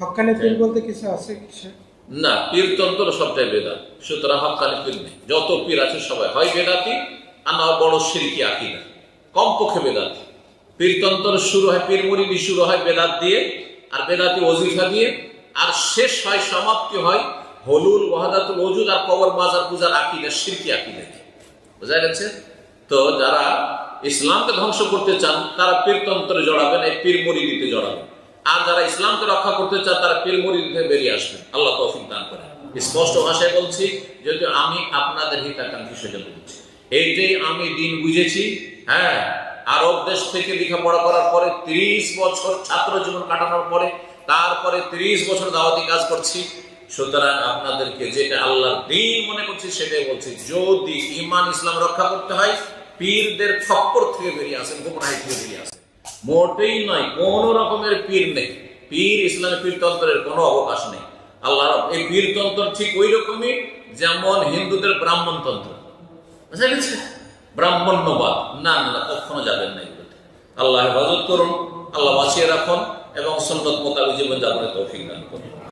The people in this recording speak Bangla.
হকানি পীর বলতে কিছু আছে কিছু না পীরতন্ত্র সবটাই বেদাত। সুতরাং হকানি পীর নেই। যত পীর আছে সবাই। হয় বেদাতি আর না হয় বড় সিরিকি আকিদা। কমপক্ষে বেদাতি। পীরতন্ত্র শুরু হয় পীর মুরিদি শুরু হয় বেদাত দিয়ে আর বেদাতি ওজিফা দিয়ে আর শেষ হয় সমাপ্তি হয় হলুল ওয়াহাদাতুল ওজুদ আর কবর মাজার পূজার আকিদা সিরকি আকিদা দিয়ে। বোঝা গেছে? তো যারা ইসলামকে ধ্বংস করতে চান তারা পীরতন্ত্রে জড়াবেন এই পীর মরিদিতে জড়াবেন আর যারা ইসলামকে রক্ষা করতে চান, তারা পীর মরিদিতে বেরিয়ে আসবেন। আল্লাহ তৌফিক দান করে স্পষ্ট ভাষায় বলছি, যেহেতু আমি আপনাদের হিতাকাঙ্ক্ষী সেজন্য বলছি। এইটাই আমি দিন বুঝেছি হ্যাঁ আরব দেশ থেকে লেখাপড়া করার পরে ত্রিশ বছর ছাত্র জীবন কাটানোর পরে, তারপরে ত্রিশ বছর দাওয়াতি কাজ করছি। সুতরাং আপনাদেরকে যেটা আল্লাহর দিন মনে করছি, সেটাই বলছি, যদি ইমান ইসলাম রক্ষা করতে হয়, পীরদের খপ্পর থেকে বেরিয়ে আসেন গোপনাই থেকে বেরিয়ে আসেন। মোটেই নয়, কোন রকমের পীর নেই। পীর ইসলামের পীরতন্ত্রের কোনো অবকাশ নেই। আল্লাহ এই পীরতন্ত্র ঠিক ওই রকমই যেমন হিন্দুদের ব্রাহ্মণতন্ত্র। বুঝা গেছে ব্রাহ্মণ্যবাদ। না না কখনো যাবেন না এগুলোতে। আল্লাহ হেফাজত করুন, আল্লাহ বাঁচিয়ে রাখুন এবং সন্ন্যত মোতাবেক জীবন যাপনের তৌফিক দান করুন।